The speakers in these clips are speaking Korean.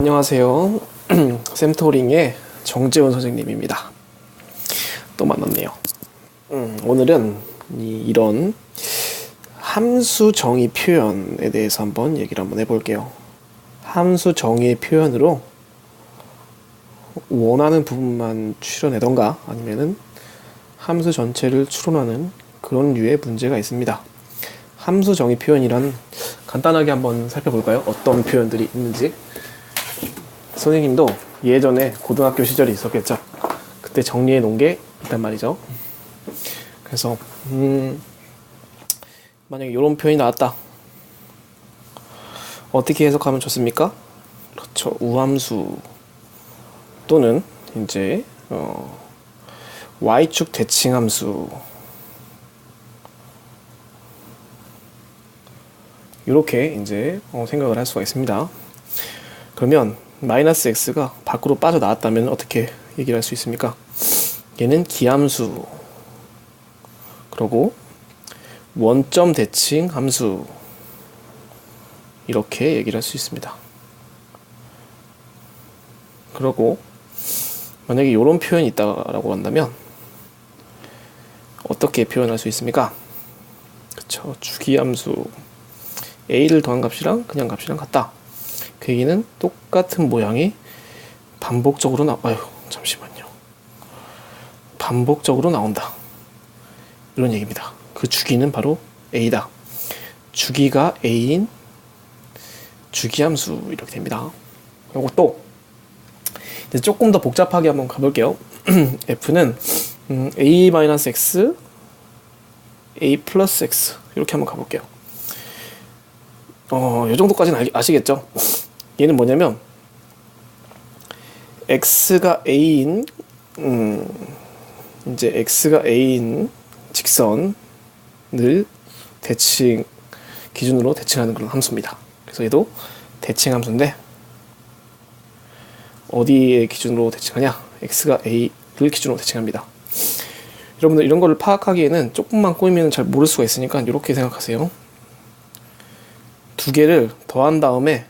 안녕하세요. 샘토링의 정재원 선생님입니다. 또 만났네요. 음, 오늘은 이, 런 함수 정의 표현에 대해서 한번 얘기를 한번 해볼게요. 함수 정의 표현으로 원하는 부분만 추려내던가 아니면은 함수 전체를 추론하는 그런 류의 문제가 있습니다. 함수 정의 표현이란 간단하게 한번 살펴볼까요? 어떤 표현들이 있는지. 선생님도 예전에 고등학교 시절이 있었겠죠. 그때 정리해 놓은 게 있단 말이죠. 그래서 음, 만약에 이런 표현이 나왔다. 어떻게 해석하면 좋습니까? 그렇죠. 우함수 또는 이제 어, y축 대칭함수 이렇게 이제 어, 생각을 할 수가 있습니다. 그러면 마이너스 x가 밖으로 빠져나왔다면 어떻게 얘기를 할 수 있습니까? 얘는 기함수 그리고 원점 대칭 함수 이렇게 얘기를 할 수 있습니다. 그리고 만약에 이런 표현이 있다라고 한다면 어떻게 표현할 수 있습니까? 그쵸 주기함수 a를 더한 값이랑 그냥 값이랑 같다. 그 얘기는 똑같은 모양이 반복적으로 나와요. 잠시만요. 반복적으로 나온다. 이런 얘기입니다. 그 주기는 바로 a다. 주기가 a인 주기함수 이렇게 됩니다. 이것도 이제 조금 더 복잡하게 한번 가볼게요. f는 음, a-x, a 플러스 x 이렇게 한번 가볼게요. 어, 이 정도까지는 아시겠죠? 얘는 뭐냐면 x가 a인 음, 이제 x가 a인 직선을 대칭 기준으로 대칭하는 그런 함수입니다. 그래서 얘도 대칭 함수인데 어디에 기준으로 대칭하냐? x가 a를 기준으로 대칭합니다. 여러분들 이런 거를 파악하기에는 조금만 꼬이면 잘 모를 수가 있으니까 이렇게 생각하세요. 두 개를 더한 다음에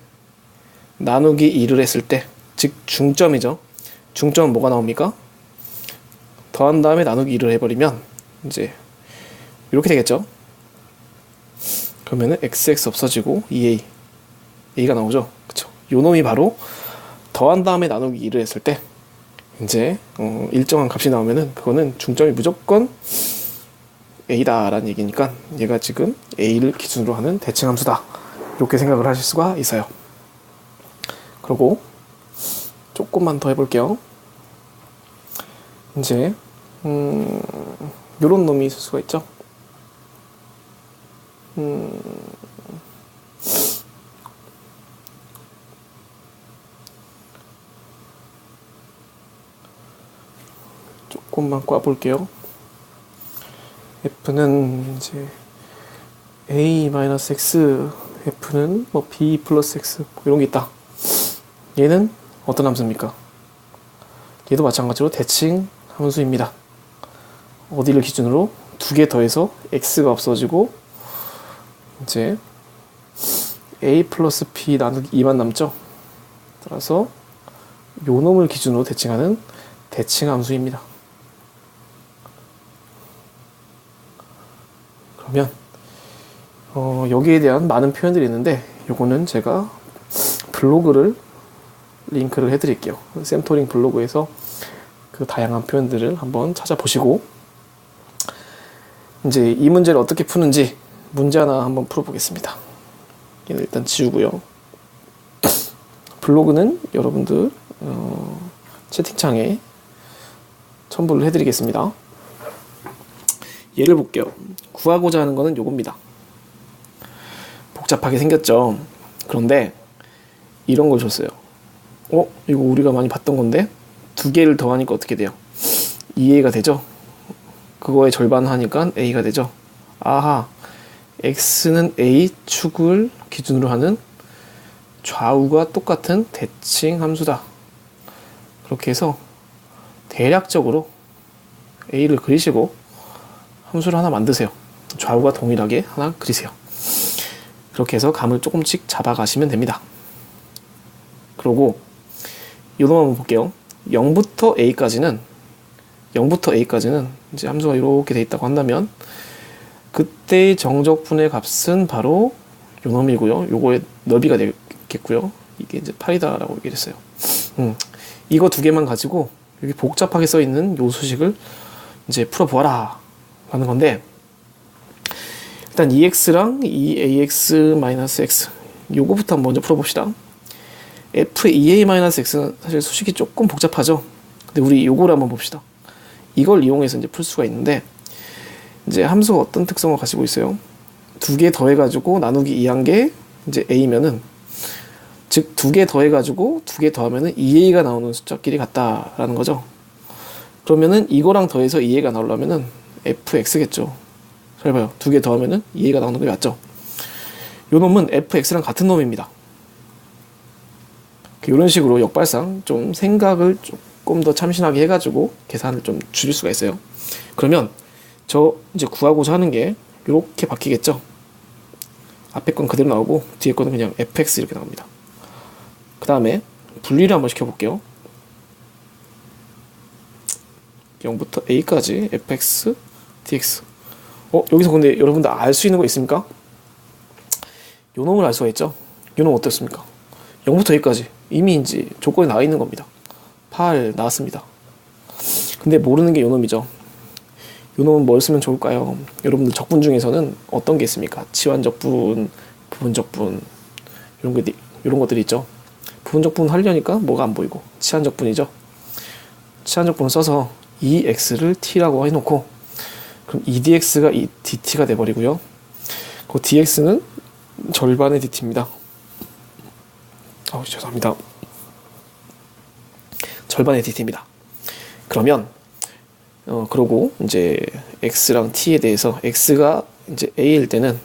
나누기 2를 했을 때, 즉 중점이죠. 중점은 뭐가 나옵니까? 더한 다음에 나누기 2를 해버리면 이제 이렇게 되겠죠. 그러면은 xx 없어지고 2a a가 나오죠. 그쵸? 요 놈이 바로 더한 다음에 나누기 2를 했을 때 이제 어, 일정한 값이 나오면은 그거는 중점이 무조건 a다라는 얘기니까 얘가 지금 a를 기준으로 하는 대칭함수다. 이렇게 생각을 하실 수가 있어요. 그리고 조금만 더 해볼게요. 이제 음, 요런 놈이 있을 수가 있죠. 음, 조금만 꽈볼게요. f는 이제 a-x f는 뭐 b 플러스 x 뭐 이런 게 있다. 얘는 어떤 함수입니까? 얘도 마찬가지로 대칭 함수입니다. 어디를 기준으로 두 개 더해서 x가 없어지고 이제 a 플러스 b 나누기 2만 남죠. 따라서 요 놈을 기준으로 대칭하는 대칭 함수입니다. 그러면 어, 여기에 대한 많은 표현들이 있는데 요거는 제가 블로그를 링크를 해드릴게요. 샘토링 블로그에서 그 다양한 표현들을 한번 찾아보시고 이제 이 문제를 어떻게 푸는지 문제 하나 한번 풀어보겠습니다. 얘는 일단 지우고요. 블로그는 여러분들 어, 채팅창에 첨부를 해드리겠습니다. 예를 볼게요. 구하고자 하는 거는 요겁니다. 복잡하게 생겼죠. 그런데 이런 걸 줬어요. 어? 이거 우리가 많이 봤던 건데 두 개를 더하니까 어떻게 돼요? 2a가 되죠? 그거의 절반 하니까 a가 되죠? 아하 x는 a 축을 기준으로 하는 좌우가 똑같은 대칭 함수다. 그렇게 해서 대략적으로 a를 그리시고 함수를 하나 만드세요. 좌우가 동일하게 하나 그리세요. 그렇게 해서 감을 조금씩 잡아가시면 됩니다. 그러고 요놈 한번 볼게요. 0부터 a까지는 0부터 a까지는 이제 함수가 이렇게 돼 있다고 한다면 그때의 정적분의 값은 바로 요 놈이고요. 요거의 너비가 되겠고요. 이게 이제 8이다라고 얘기를 했어요. 음, 이거 두 개만 가지고 여기 복잡하게 써 있는 요 수식을 이제 풀어보아라 라는 건데 일단 2x랑 2ax-x 요거부터 먼저 풀어봅시다. F2a-x는 사실 수식이 조금 복잡하죠. 근데 우리 요거를 한번 봅시다. 이걸 이용해서 이제 풀 수가 있는데 이제 함수가 어떤 특성을 가지고 있어요? 두 개 더해가지고 나누기 2한 게 이제 a면은 즉 두 개 더해가지고 두 개 더하면은 2a가 나오는 숫자끼리 같다라는 거죠. 그러면은 이거랑 더해서 2a가 나오려면은 fx겠죠. 잘 봐요. 두 개 더하면은 2a가 나오는 게 맞죠. 요 놈은 fx랑 같은 놈입니다. 이런 식으로 역발상 좀 생각을 조금 더 참신하게 해가지고 계산을 좀 줄일 수가 있어요. 그러면 저 이제 구하고자 하는 게 이렇게 바뀌겠죠. 앞에 건 그대로 나오고 뒤에 거는 그냥 fx 이렇게 나옵니다. 그 다음에 분리를 한번 시켜볼게요. 0부터 a까지 fx dx 어 여기서 근데 여러분들 알 수 있는 거 있습니까? 요 놈을 알 수가 있죠. 요 놈 어떻습니까? 0부터 a까지 이미 이제 조건이 나와 있는 겁니다. 8 나왔습니다. 근데 모르는 게 요 놈이죠. 요 놈은 뭘 쓰면 좋을까요? 여러분들 적분 중에서는 어떤 게 있습니까? 치환 적분, 부분 적분 이런 거 이런 것들이 있죠. 부분 적분 하려니까 뭐가 안 보이고 치환 적분이죠. 치환 적분을 써서 2x를 t라고 해놓고 그럼 2dx가 2dt가 돼버리고요. 그 dx는 절반의 dt입니다. 아우 죄송합니다. 절반의 dt입니다. 그러면 어 그러고 이제 x랑 t에 대해서 x가 이제 a일 때는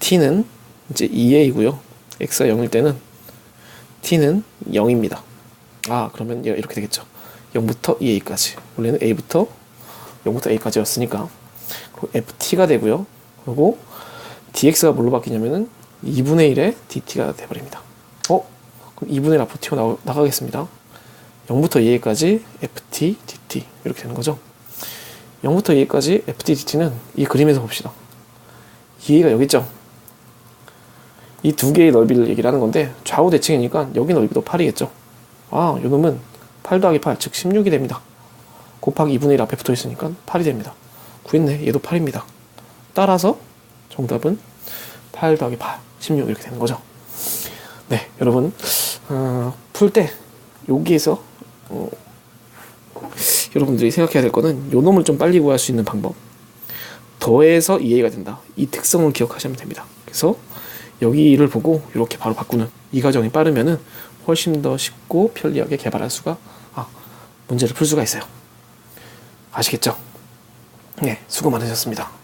t는 이제 2a이고요. x가 0일 때는 t는 0입니다. 아 그러면 이렇게 되겠죠. 0부터 2a까지 원래는 a부터 0부터 a까지였으니까 ft가 되고요. 그리고 dx가 뭘로 바뀌냐면은 2분의 1의 dt가 돼버립니다. 어? 그럼 2분의 1 앞으로 튀어 나오, 나가겠습니다. 0부터 2a까지 ft, dt 이렇게 되는 거죠. 0부터 2a까지 ft, dt는 이 그림에서 봅시다. 2a가 여기 있죠. 이 두 개의 넓이를 얘기를 하는 건데 좌우 대칭이니까 여기 넓이도 8이겠죠. 아, 요 놈은 8 더하기 8, 즉 16이 됩니다. 곱하기 2분의 1 앞에 붙어 있으니까 8이 됩니다. 구했네. 얘도 8입니다. 따라서 정답은 8 더하기 8, 16 이렇게 되는 거죠. 네, 여러분 어, 풀때 여기에서 어, 여러분들이 생각해야 될 거는 요 놈을 좀 빨리 구할 수 있는 방법. 더해서 2a가 된다. 이 특성을 기억하시면 됩니다. 그래서 여기를 보고 이렇게 바로 바꾸는 이 과정이 빠르면은 훨씬 더 쉽고 편리하게 개발할 수가 아, 문제를 풀 수가 있어요. 아시겠죠? 네, 수고 많으셨습니다.